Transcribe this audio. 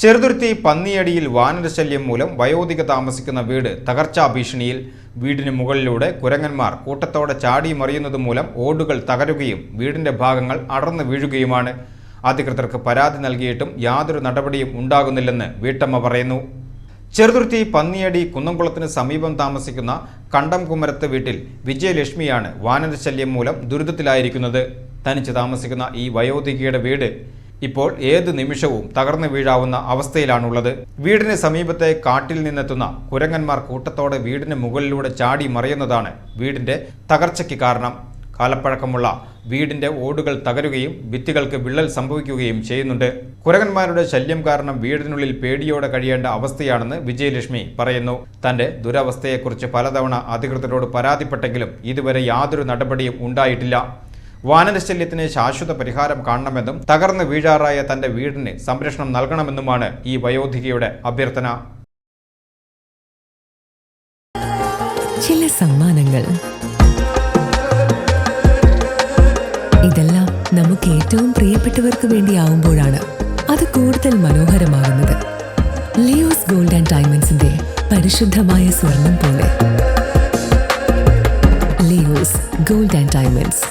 ചെറുതുരുത്തി പന്നിയടിയിൽ വാനരശല്യം മൂലം വയോധിക താമസിക്കുന്ന വീട് തകർച്ചാ ഭീഷണിയിൽ. വീടിന് മുകളിലൂടെ കുരങ്ങന്മാർ കൂട്ടത്തോടെ ചാടി മറിയുന്നത് മൂലം ഓടുകൾ തകരുകയും വീടിന്റെ ഭാഗങ്ങൾ അടർന്നു വീഴുകയുമാണ്. അധികൃതർക്ക് പരാതി നൽകിയിട്ടും യാതൊരു നടപടിയും ഉണ്ടാകുന്നില്ലെന്ന് വീട്ടമ്മ പറയുന്നു. ചെറുതുരുത്തി പന്നിയടി കുന്നംകുളത്തിന് സമീപം താമസിക്കുന്ന കണ്ടം കുമരത്ത് വീട്ടിൽ വിജയലക്ഷ്മിയാണ് വാനരശല്യം മൂലം ദുരിതത്തിലായിരിക്കുന്നത്. തനിച്ച് താമസിക്കുന്ന ഈ വയോധികയുടെ വീട് ഇപ്പോൾ ഏത് നിമിഷവും തകർന്നു വീഴാവുന്ന അവസ്ഥയിലാണുള്ളത്. വീടിന് സമീപത്തെ കാട്ടിൽ നിന്നെത്തുന്ന കുരങ്ങന്മാർ കൂട്ടത്തോടെ വീടിന് മുകളിലൂടെ ചാടി മറിയുന്നതാണ് വീടിന്റെ തകർച്ചയ്ക്ക് കാരണം. കാലപ്പഴക്കമുള്ള വീടിന്റെ ഓടുകൾ തകരുകയും ഭിത്തികൾക്ക് വിള്ളൽ സംഭവിക്കുകയും ചെയ്യുന്നുണ്ട്. കുരങ്ങന്മാരുടെ ശല്യം കാരണം വീടിനുള്ളിൽ പേടിയോടെ കഴിയേണ്ട അവസ്ഥയാണെന്ന് വിജയലക്ഷ്മി പറയുന്നു. തന്റെ ദുരവസ്ഥയെക്കുറിച്ച് പലതവണ അധികൃതരോട് പരാതിപ്പെട്ടെങ്കിലും ഇതുവരെ യാതൊരു നടപടിയും ഉണ്ടായിട്ടില്ല. വാനരശല്യത്തിന് ശാശ്വത പരിഹാരം കാണണമെന്നും തകർന്ന് വീഴാറായ തന്റെ വീടിന് സംരക്ഷണം നൽകണമെന്നുമാണ് ഈ വയോധികയുടെ അഭ്യർത്ഥന. ചില സമ്മാനങ്ങൾ. ഇതെല്ലാം നമുക്ക് ഏറ്റവും പ്രിയപ്പെട്ടവർക്ക് വേണ്ടിയാവുമ്പോഴാണ് അത് കൂടുതൽ മനോഹരമാകുന്നത്. ലിയോസ് ഗോൾഡ് ആൻഡ് ഡയമണ്ട്സിന്റെ പരിശുദ്ധമായ സ്വർണം പോലെ. Leos gold and diamonds.